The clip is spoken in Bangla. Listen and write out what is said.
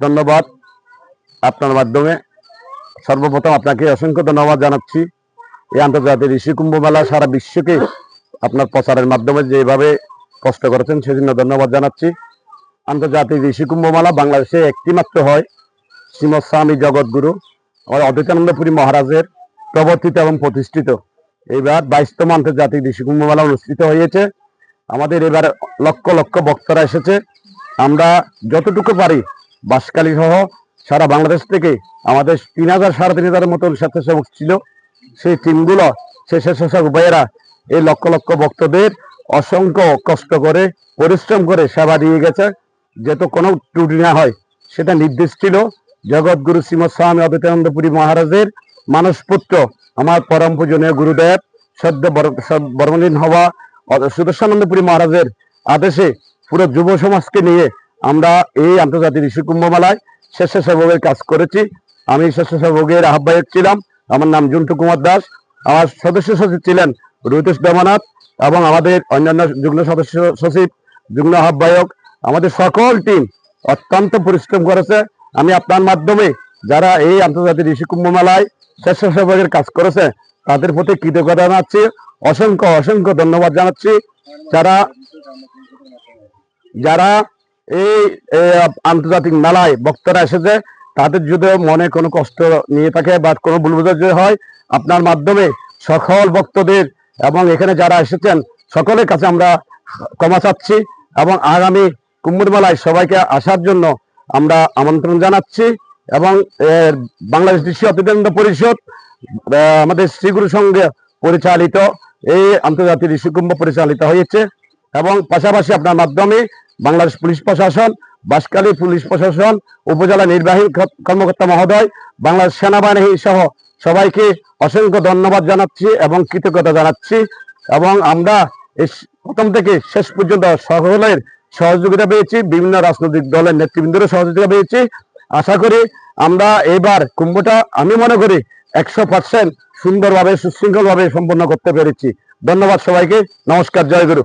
ধন্যবাদ আপনার মাধ্যমে। সর্বপ্রথম আপনাকে অসংখ্য ধন্যবাদ জানাচ্ছি। এই আন্তর্জাতিক ঋষি কুম্ভ মেলা সারা বিশ্বকে আপনার প্রচারের মাধ্যমে যেভাবে কষ্ট করেছেন, সেজন্য ধন্যবাদ জানাচ্ছি। আন্তর্জাতিক ঋষি কুম্ভ মেলা বাংলাদেশে একটি মাত্র হয় শ্রীমৎ স্বামী জগৎগুরু আমাদের অদ্বৈতানন্দপুরী মহারাজের প্রবর্তিত এবং প্রতিষ্ঠিত। এইবার বাইশতম আন্তর্জাতিক ঋষি কুম্ভ মেলা অনুষ্ঠিত হয়েছে। আমাদের এবার লক্ষ লক্ষ বক্তারা এসেছে। আমরা যতটুকু পারি বাসকালী সহ সারা বাংলাদেশ থেকে আমাদের তিন হাজার, সাড়ে তিন হাজারের মতন স্বেচ্ছাসেবক ছিল। সেই টিমগুলো, সেই স্বেচ্ছাসেবক ভাইয়েরা এই লক্ষ লক্ষ ভক্তদের অসংখ্য কষ্ট করে, পরিশ্রম করে সেবা দিয়ে গেছে। যাতে কোনো ত্রুটি না হয়, সেটা নির্দেশ ছিল। জগৎগুরু শ্রীমৎ স্বামী অদ্বৈতানন্দপুরী মহারাজের মানসপুত্র, আমার পরম পূজনীয় গুরুদেব, সদ্য বর- সদ- বর্মলীন হওয়া সুদর্শানন্দপুরী মহারাজের আদেশে পুরো যুব সমাজকে নিয়ে আমরা এই আন্তর্জাতিক ঋষি কুম্ভ মেলায় স্বেচ্ছাসেবকের কাজ করেছি। আমি স্বেচ্ছাসেবকের আহ্বায়ক ছিলাম। আমার নাম জুন্টু কুমার দাস। আমার সদস্য সচিব ছিলেন রুহিতেশ দেবনাথ এবং আমাদের অন্যান্য যুগ্ম সদস্য সচিব, যুগ্ম আহ্বায়ক। আমাদের সকল টিম অত্যন্ত পরিশ্রম করেছে। আমি আপনার মাধ্যমে যারা এই আন্তর্জাতিক ঋষি কুম্ভ মেলায় স্বেচ্ছাসেবকের কাজ করেছে, তাদের প্রতি কৃতজ্ঞতা জানাচ্ছি। অসংখ্য অসংখ্য ধন্যবাদ জানাচ্ছি। যারা যারা এই আন্তর্জাতিক মেলায় বক্তারা এসেছে। তাদের যদি মনে কোনো কষ্ট নিয়ে থাকে বা কোনো ভুল বোঝার হয়, আপনার মাধ্যমে সকল ভক্তদের এবং এখানে যারা এসেছেন, সকলের কাছে আমরা ক্ষমা চাচ্ছি এবং আগামী কুম্ভের মেলায় সবাইকে আসার জন্য আমরা আমন্ত্রণ জানাচ্ছি এবং বাংলাদেশ কৃষি অতিদণ্ড পরিষদ আমাদের শ্রীগুরু সঙ্গে পরিচালিত এই আন্তর্জাতিক ঋষি কুম্ভ পরিচালিত হয়েছে এবং পাশাপাশি আপনার মাধ্যমে বাংলাদেশ পুলিশ প্রশাসন বাঁশখালী পুলিশ প্রশাসন, উপজেলা নির্বাহী কর্মকর্তা মহোদয়, বাংলাদেশ সেনাবাহিনী সহ সবাইকে অসংখ্য ধন্যবাদ জানাচ্ছি এবং কৃতজ্ঞতা জানাচ্ছি এবং আমরা এই প্রথম থেকে শেষ পর্যন্ত সকলের সহযোগিতা পেয়েছি, বিভিন্ন রাজনৈতিক দলের নেতৃবৃন্দের সহযোগিতা পেয়েছি। আশা করি আমরা এবার কুম্ভটা আমি মনে করি একশো পার্সেন্ট সুন্দরভাবে, সুশৃঙ্খলভাবে সম্পন্ন করতে পেরেছি। ধন্যবাদ সবাইকে। নমস্কার, জয় গুরু।